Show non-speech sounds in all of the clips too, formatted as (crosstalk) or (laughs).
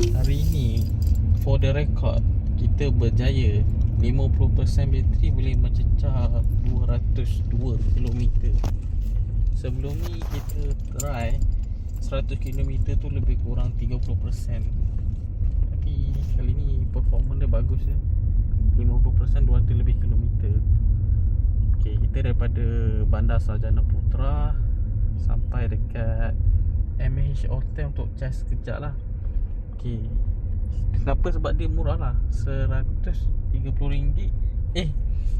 Hari ni For the record Kita berjaya. 50% bateri boleh mencecah 202 km Sebelum ni kita try 100 km tu lebih kurang 30% Tapi kali ni performance dia bagus ya. 50% 200 lebih kilometer. Okay, kita daripada Bandar Sarjana Putra Sampai dekat MH Hotel untuk charge sekejap lah Okay Kenapa? Sebab dia murah lah. RM130 Eh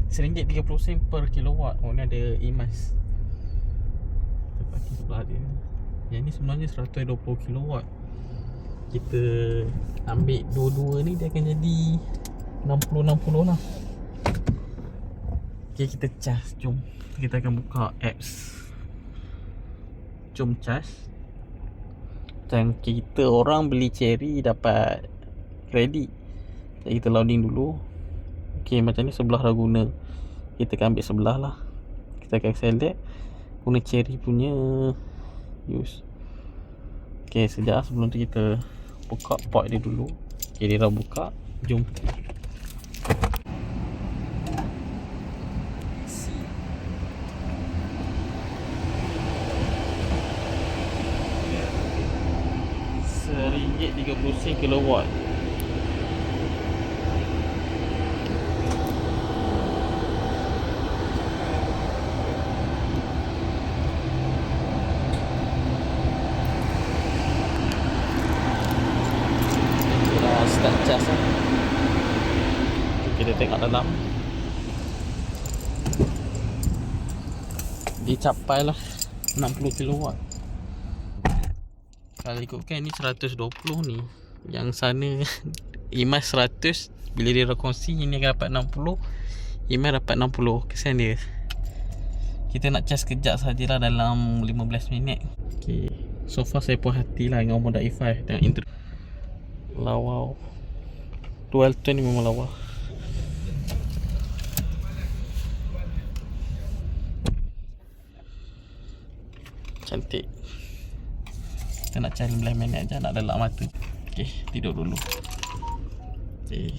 RM1.30 sen per kilowatt. Oh ni ada emas Kita pakai sebelah dia Yang ni sebenarnya 120 kilowatt. Kita ambil dua-dua ni dia akan jadi 60-60 lah. Okay kita charge. Jom. Kita akan buka apps. Jom charge Dan kita orang beli cherry dapat Kredit Jadi kita loading dulu. Okay macam ni sebelah dah guna. Kita akan ambil sebelah lah. Kita akan select Guna cherry punya Use. Okay sekejap lah sebelum tu kita Buka port dia dulu. Okay dia dah buka. Jom Tiga puluh sen kilowatt. Lah. Dalam Dia capai lah 60 kilowatt Kalau ikutkan ni 120 ni. Yang sana (laughs) Imas 100 Bila dia rekongsi Ini akan dapat 60 Imas dapat 60 Kesian dia. Kita nak charge sekejap sajalah Dalam 15 minit. Okay So far saya puas hati lah Dengan Honda E5 Dengan intro. Lawa Dual tone ni memang lawa Cantik Kita nak cari 15 minit je Nak delak mata. Okay tidur dulu. Okay